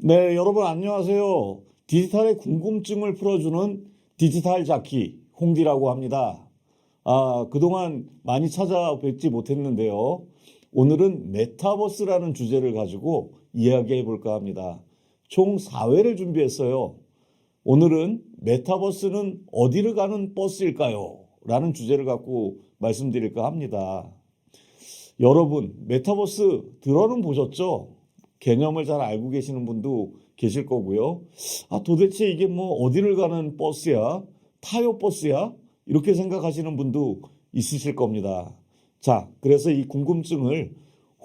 네, 여러분 안녕하세요. 디지털의 궁금증을 풀어주는 디지털 자키 홍디라고 합니다. 아, 그동안 많이 찾아뵙지 못했는데요. 오늘은 메타버스라는 주제를 가지고 이야기해 볼까 합니다. 총 4회를 준비했어요. 오늘은 메타버스는 어디를 가는 버스일까요? 라는 주제를 갖고 말씀드릴까 합니다. 여러분, 메타버스 들어는 보셨죠? 개념을 잘 알고 계시는 분도 계실 거고요. 아, 도대체 이게 뭐 어디를 가는 버스야? 타요 버스야? 이렇게 생각하시는 분도 있으실 겁니다. 자, 그래서 이 궁금증을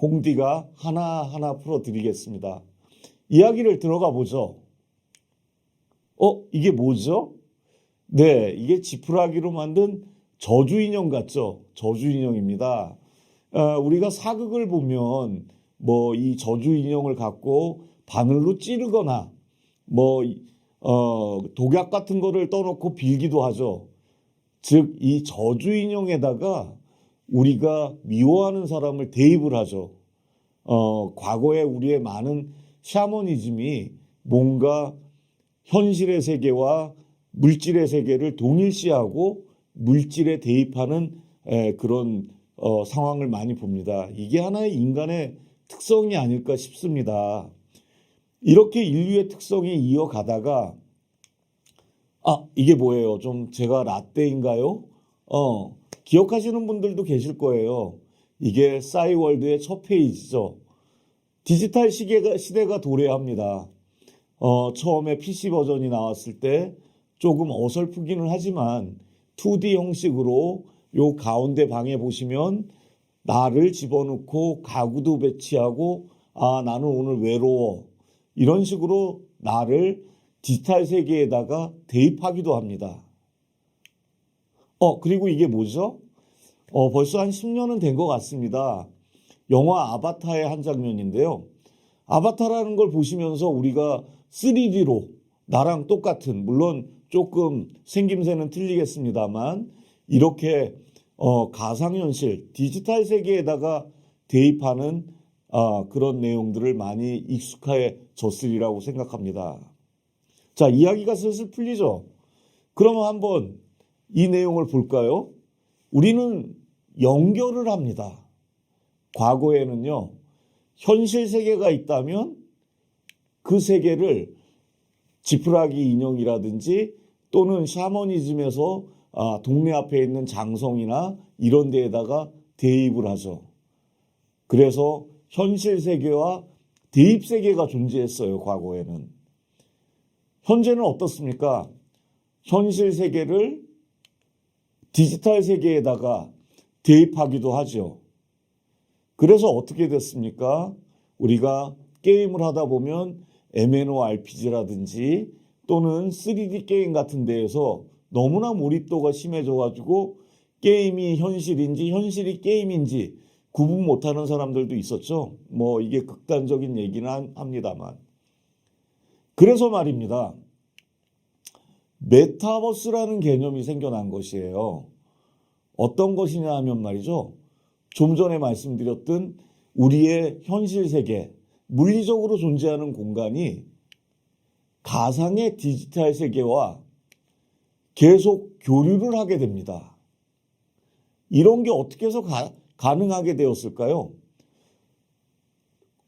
홍디가 하나하나 풀어드리겠습니다. 이야기를 들어가 보죠. 어, 이게 뭐죠? 네, 이게 지푸라기로 만든 저주 인형 같죠? 저주 인형입니다. 아, 우리가 사극을 보면 뭐 이 저주 인형을 갖고 바늘로 찌르거나 뭐 어, 독약 같은 거를 떠놓고 빌기도 하죠. 즉 이 저주 인형에다가 우리가 미워하는 사람을 대입을 하죠. 어, 과거에 우리의 많은 샤머니즘이 뭔가 현실의 세계와 물질의 세계를 동일시하고 물질에 대입하는 에, 그런 어, 상황을 많이 봅니다. 이게 하나의 인간의 특성이 아닐까 싶습니다. 이렇게 인류의 특성이 이어가다가 아 이게 뭐예요? 좀 제가 라떼인가요? 어 기억하시는 분들도 계실 거예요. 이게 싸이월드의 첫 페이지죠. 디지털 시계가 시대가 도래합니다. 어 처음에 PC 버전이 나왔을 때 조금 어설프기는 하지만 2D 형식으로 요 가운데 방에 보시면 나를 집어넣고 가구도 배치하고 아 나는 오늘 외로워 이런 식으로 나를 디지털 세계에다가 대입하기도 합니다. 어 그리고 이게 뭐죠? 어 벌써 한 10년은 된 것 같습니다. 영화 아바타의 한 장면인데요. 아바타라는 걸 보시면서 우리가 3D로 나랑 똑같은 물론 조금 생김새는 틀리겠습니다만 이렇게 어, 가상현실 디지털 세계에다가 대입하는 아, 그런 내용들을 많이 익숙해졌으리라고 생각합니다. 자 이야기가 슬슬 풀리죠. 그러면 한번 이 내용을 볼까요? 우리는 연결을 합니다. 과거에는요 현실 세계가 있다면 그 세계를 지푸라기 인형이라든지 또는 샤머니즘에서 아, 동네 앞에 있는 장성이나 이런 데에다가 대입을 하죠. 그래서 현실 세계와 대입 세계가 존재했어요, 과거에는. 현재는 어떻습니까? 현실 세계를 디지털 세계에다가 대입하기도 하죠. 그래서 어떻게 됐습니까? 우리가 게임을 하다 보면 MMORPG라든지 또는 3D 게임 같은 데에서 너무나 몰입도가 심해져가지고 게임이 현실인지 현실이 게임인지 구분 못하는 사람들도 있었죠. 뭐 이게 극단적인 얘기는 합니다만. 그래서 말입니다. 메타버스라는 개념이 생겨난 것이에요. 어떤 것이냐 하면 말이죠. 좀 전에 말씀드렸던 우리의 현실 세계, 물리적으로 존재하는 공간이 가상의 디지털 세계와 계속 교류를 하게 됩니다. 이런 게 어떻게 해서 가, 가능하게 되었을까요?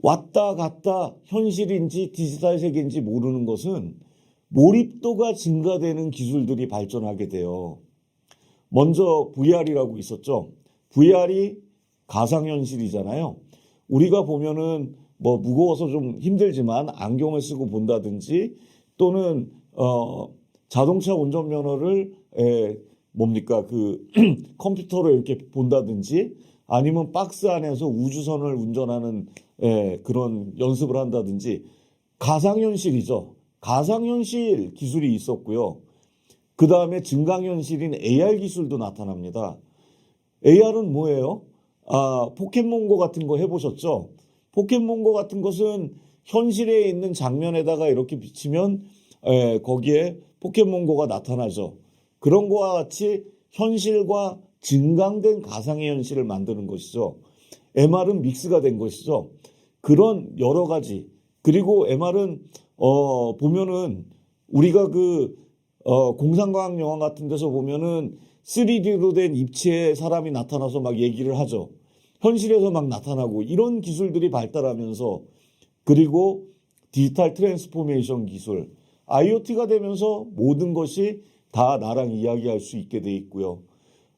왔다 갔다 현실인지 디지털 세계인지 모르는 것은 몰입도가 증가되는 기술들이 발전하게 돼요. 먼저 VR이라고 있었죠. VR이 가상현실이잖아요. 우리가 보면은 뭐 무거워서 좀 힘들지만 안경을 쓰고 본다든지 또는 어 자동차 운전 면허를 에, 뭡니까 그 컴퓨터로 이렇게 본다든지 아니면 박스 안에서 우주선을 운전하는 에, 그런 연습을 한다든지 가상현실이죠. 가상현실 기술이 있었고요. 그 다음에 증강현실인 AR 기술도 나타납니다. AR은 뭐예요? 아, 포켓몬고 같은 거 해보셨죠? 포켓몬고 같은 것은 현실에 있는 장면에다가 이렇게 비치면 에, 거기에 포켓몬고가 나타나죠. 그런 거와 같이 현실과 증강된 가상의 현실을 만드는 것이죠. MR은 믹스가 된 것이죠. 그런 여러 가지 그리고 MR은 어 보면은 우리가 그 어, 공상과학 영화 같은 데서 보면은 3D로 된 입체의 사람이 나타나서 막 얘기를 하죠. 현실에서 막 나타나고 이런 기술들이 발달하면서 그리고 디지털 트랜스포메이션 기술, IoT가 되면서 모든 것이 다 나랑 이야기할 수 있게 돼 있고요.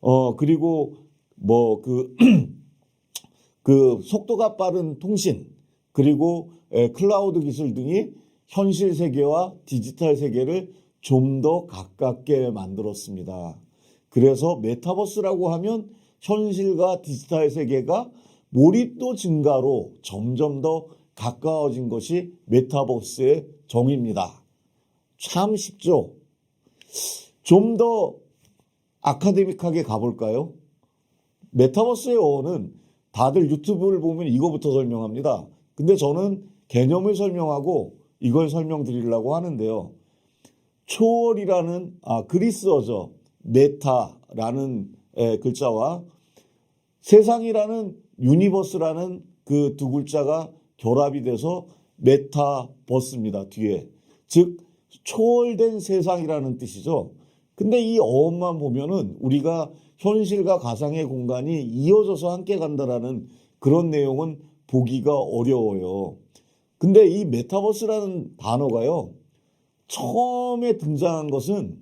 어, 그리고 뭐 그, 그 속도가 빠른 통신, 그리고 에, 클라우드 기술 등이 현실 세계와 디지털 세계를 좀 더 가깝게 만들었습니다. 그래서 메타버스라고 하면 현실과 디지털 세계가 몰입도 증가로 점점 더 가까워진 것이 메타버스의 정의입니다. 참 쉽죠? 좀 더 아카데믹하게 가볼까요? 메타버스의 어원은 다들 유튜브를 보면 이거부터 설명합니다. 근데 저는 개념을 설명하고 이걸 설명드리려고 하는데요. 초월이라는 아 그리스어죠. 메타라는 에, 글자와 세상이라는 유니버스라는 그 두 글자가 결합이 돼서 메타버스입니다. 뒤에 즉 초월된 세상이라는 뜻이죠. 근데 이 어원만 보면은 우리가 현실과 가상의 공간이 이어져서 함께 간다라는 그런 내용은 보기가 어려워요. 근데 이 메타버스라는 단어가요. 처음에 등장한 것은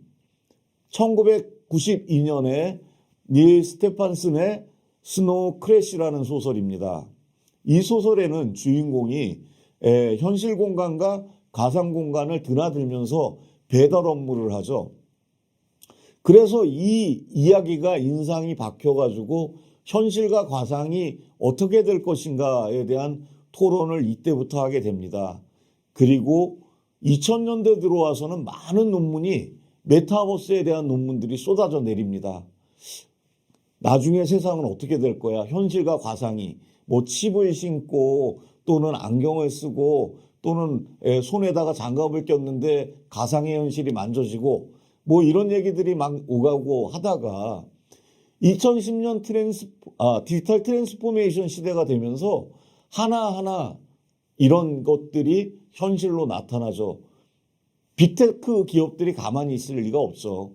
1992년에 닐 스테판슨의 스노우 크래시라는 소설입니다. 이 소설에는 주인공이 에, 현실 공간과 가상 공간을 드나들면서 배달 업무를 하죠. 그래서 이 이야기가 인상이 박혀가지고 현실과 가상이 어떻게 될 것인가에 대한 토론을 이때부터 하게 됩니다. 그리고 2000년대 들어와서는 많은 논문이 메타버스에 대한 논문들이 쏟아져 내립니다. 나중에 세상은 어떻게 될 거야? 현실과 가상이 뭐 칩을 신고 또는 안경을 쓰고 또는 에, 손에다가 장갑을 꼈는데 가상의 현실이 만져지고 뭐 이런 얘기들이 막 오가고 하다가 2010년 트랜스 아, 디지털 트랜스포메이션 시대가 되면서 하나하나 이런 것들이 현실로 나타나죠. 빅테크 기업들이 가만히 있을 리가 없죠.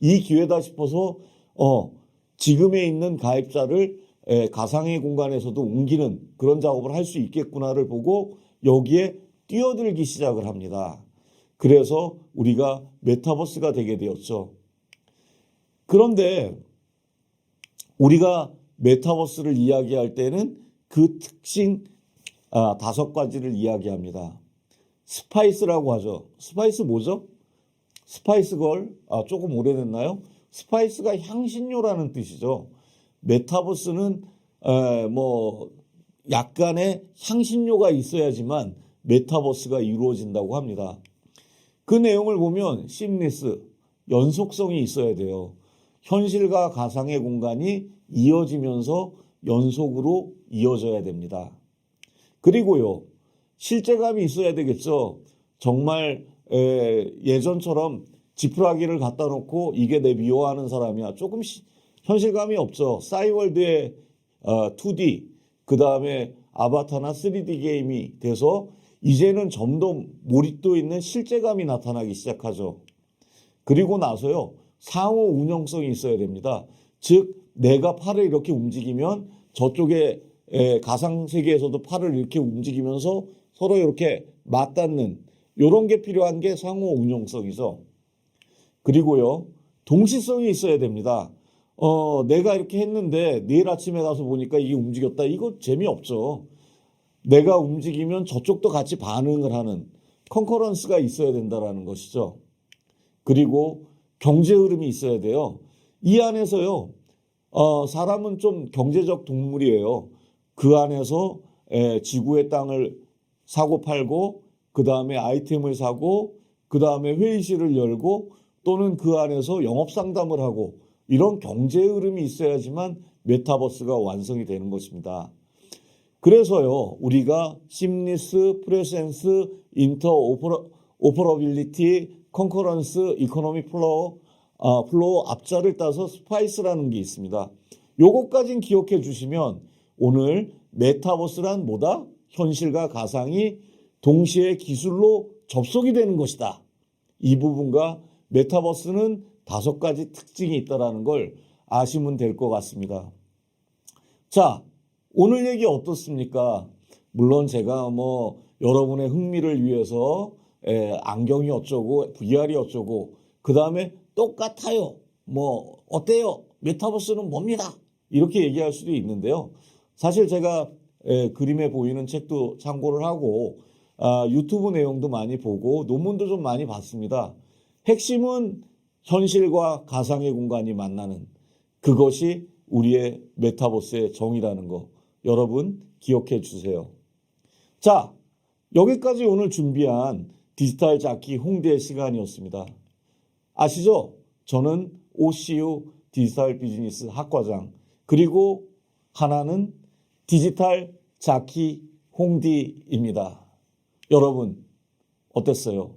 이 기회다 싶어서 어, 지금에 있는 가입자를 에, 가상의 공간에서도 옮기는 그런 작업을 할 수 있겠구나를 보고 여기에 뛰어들기 시작을 합니다. 그래서 우리가 메타버스가 되게 되었죠. 그런데 우리가 메타버스를 이야기할 때는 그 특징 아, 다섯 가지를 이야기합니다. 스파이스라고 하죠. 스파이스 뭐죠? 스파이스 걸 아, 조금 오래됐나요? 스파이스가 향신료라는 뜻이죠. 메타버스는 에, 뭐 약간의 향신료가 있어야지만 메타버스가 이루어진다고 합니다. 그 내용을 보면 심리스 연속성이 있어야 돼요. 현실과 가상의 공간이 이어지면서 연속으로 이어져야 됩니다. 그리고요, 실제감이 있어야 되겠죠. 정말 에, 예전처럼 지푸라기를 갖다 놓고 이게 내 미워하는 사람이야. 조금 시, 현실감이 없죠. 싸이월드의 어, 2D, 그 다음에 아바타나 3D 게임이 돼서 이제는 점점 몰입도 있는 실제감이 나타나기 시작하죠. 그리고 나서요, 상호 운영성이 있어야 됩니다. 즉, 내가 팔을 이렇게 움직이면 저쪽에 에, 가상 세계에서도 팔을 이렇게 움직이면서 서로 이렇게 맞닿는 이런 게 필요한 게 상호 운용성이죠. 그리고요, 동시성이 있어야 됩니다. 어, 내가 이렇게 했는데 내일 아침에 가서 보니까 이게 움직였다. 이거 재미없죠. 내가 움직이면 저쪽도 같이 반응을 하는 컨커런스가 있어야 된다라는 것이죠. 그리고 경제 흐름이 있어야 돼요. 이 안에서요, 어, 사람은 좀 경제적 동물이에요. 그 안에서 에, 지구의 땅을 사고 팔고, 그 다음에 아이템을 사고, 그 다음에 회의실을 열고, 또는 그 안에서 영업 상담을 하고, 이런 경제 흐름이 있어야지만 메타버스가 완성이 되는 것입니다. 그래서요, 우리가 심리스, 프레센스, 인터 오퍼러빌리티, 컨커런스, 이코노미 플로우, 아, 플로우 앞자를 따서 스파이스라는 게 있습니다. 요것까진 기억해 주시면 오늘 메타버스란 뭐다? 현실과 가상이 동시에 기술로 접속이 되는 것이다. 이 부분과 메타버스는 다섯 가지 특징이 있다라는 걸 아시면 될 것 같습니다. 자, 오늘 얘기 어떻습니까? 물론 제가 뭐 여러분의 흥미를 위해서 에, 안경이 어쩌고 VR이 어쩌고 그 다음에 똑같아요. 뭐 어때요? 메타버스는 뭡니다. 이렇게 얘기할 수도 있는데요. 사실 제가 에, 그림에 보이는 책도 참고를 하고 아, 유튜브 내용도 많이 보고 논문도 좀 많이 봤습니다. 핵심은 현실과 가상의 공간이 만나는 그것이 우리의 메타버스의 정의라는 거 여러분 기억해 주세요. 자, 여기까지 오늘 준비한 디지털 잡기 홍대 시간이었습니다. 아시죠? 저는 OCU 디지털 비즈니스 학과장 그리고 하나는 디지털 자키 홍디입니다. 여러분 어땠어요?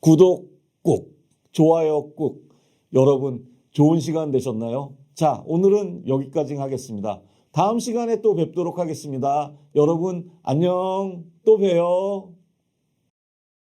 구독 꾹, 좋아요 꾹. 여러분 좋은 시간 되셨나요? 자, 오늘은 여기까지 하겠습니다. 다음 시간에 또 뵙도록 하겠습니다. 여러분 안녕. 또 봬요.